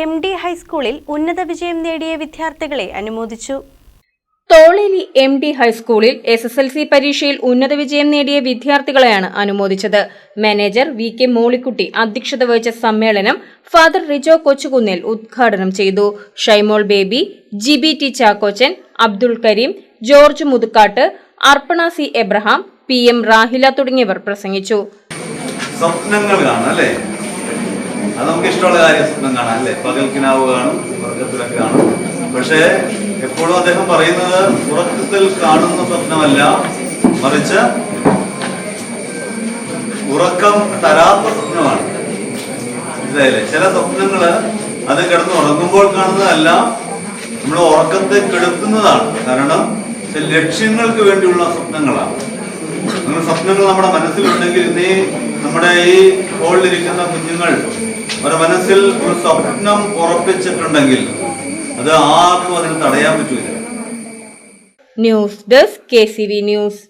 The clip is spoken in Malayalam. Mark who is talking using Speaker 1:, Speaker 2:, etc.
Speaker 1: എം ഡി ഹൈസ്കൂളിൽ ഉന്നത വിജയം നേടിയ വിദ്യാർത്ഥികളെ അനുമോദിച്ചു.
Speaker 2: തോളേലി എം ഡി ഹൈസ്കൂളിൽ എസ് എസ് എൽ സി പരീക്ഷയിൽ ഉന്നത വിജയം നേടിയ വിദ്യാർത്ഥികളെയാണ് അനുമോദിച്ചത്. മാനേജർ വി കെ മോളിക്കുട്ടി അധ്യക്ഷത വഹിച്ച സമ്മേളനം ഫാദർ റിജോ കൊച്ചുകുന്നേൽ ഉദ്ഘാടനം ചെയ്തു. Shymol Baby Jibi T Chackochan Abdul Kareem George Muthukattu Arpana C Abraham P M Rahila തുടങ്ങിയവർ പ്രസംഗിച്ചു.
Speaker 3: സ്വപ്നങ്ങൾ കാണാം അല്ലേ? അത് നമുക്ക് ഇഷ്ടമുള്ള കാര്യം സ്വപ്നം കാണാം അല്ലേ? പകൽക്കിനാവ് കാണും ഉറക്കത്തിലൊക്കെ കാണും. പക്ഷേ എപ്പോഴും അദ്ദേഹം പറയുന്നത് ഉറക്കത്തിൽ കാണുന്ന സ്വപ്നമല്ല മറിച്ച് ഉറക്കം തരാത്ത സ്വപ്നമാണ്. മനസ്സിലായില്ലേ? ചില സ്വപ്നങ്ങൾ അത് കിടന്ന് ഉറങ്ങുമ്പോൾ കാണുന്നതല്ല നമ്മൾ ഉറക്കത്തെ കെടുത്തുന്നതാണ്. കാരണം ലക്ഷ്യങ്ങൾക്ക് വേണ്ടിയുള്ള സ്വപ്നങ്ങളാണ്. അങ്ങനെ സ്വപ്നങ്ങൾ നമ്മുടെ മനസ്സിലുണ്ടെങ്കിൽ ഇന്നീ നമ്മുടെ ഈ ഹോളിലിരിക്കുന്ന കുഞ്ഞുങ്ങൾ അവരുടെ മനസ്സിൽ ഒരു സ്വപ്നം ഉറപ്പിച്ചിട്ടുണ്ടെങ്കിൽ അത് ആർക്കും അതിന് തടയാൻ പറ്റൂല.
Speaker 2: News desk K C V news.